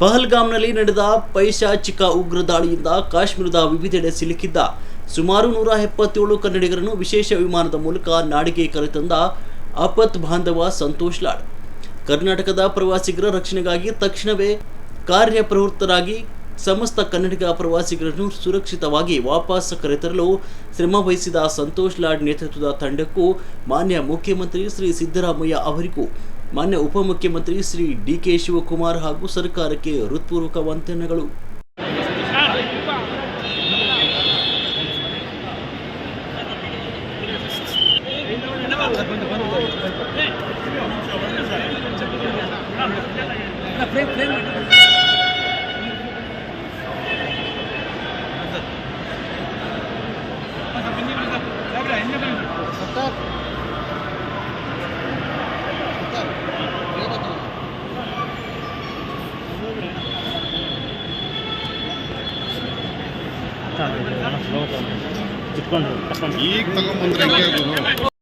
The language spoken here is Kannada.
ಪಹಲ್ಗಾಮ್ನಲ್ಲಿ ನಡೆದ ಪೈಶಾಚಿಕ ಉಗ್ರ ದಾಳಿಯಿಂದ ಕಾಶ್ಮೀರದ ವಿವಿಧೆಡೆ ಸಿಲುಕಿದ್ದ ಸುಮಾರು ನೂರ ಎಪ್ಪತ್ತೇಳು ಕನ್ನಡಿಗರನ್ನು ವಿಶೇಷ ವಿಮಾನದ ಮೂಲಕ ನಾಡಿಗೆ ಕರೆತಂದ ಅಪತ್ ಬಾಂಧವ ಸಂತೋಷ್ ಲಾಡ್. ಕರ್ನಾಟಕದ ಪ್ರವಾಸಿಗರ ರಕ್ಷಣೆಗಾಗಿ ತಕ್ಷಣವೇ ಕಾರ್ಯಪ್ರವೃತ್ತರಾಗಿ ಸಮಸ್ತ ಕನ್ನಡಿಗ ಪ್ರವಾಸಿಗರನ್ನು ಸುರಕ್ಷಿತವಾಗಿ ವಾಪಸ್ ಕರೆತರಲು ಶ್ರಮ ವಹಿಸಿದ ಸಂತೋಷ್ ಲಾಡ್ ನೇತೃತ್ವದ ತಂಡಕ್ಕೂ ಮಾನ್ಯ ಮುಖ್ಯಮಂತ್ರಿ ಶ್ರೀ ಸಿದ್ದರಾಮಯ್ಯ ಅವರಿಗೂ ಮಾನ್ಯ ಉಪಮುಖ್ಯಮಂತ್ರಿ ಶ್ರೀ ಡಿ ಕೆ ಶಿವಕುಮಾರ್ ಹಾಗೂ ಸರ್ಕಾರಕ್ಕೆ ಹೃತ್ಪೂರ್ವಕ ವಂದನೆಗಳು ಫ್ರೇಮ್ ಕರ್ಕೊಂಡು ಈಗ ತಗೊಂಬಂದ್ರೆ ಹೆಂಗೆ ಗುರು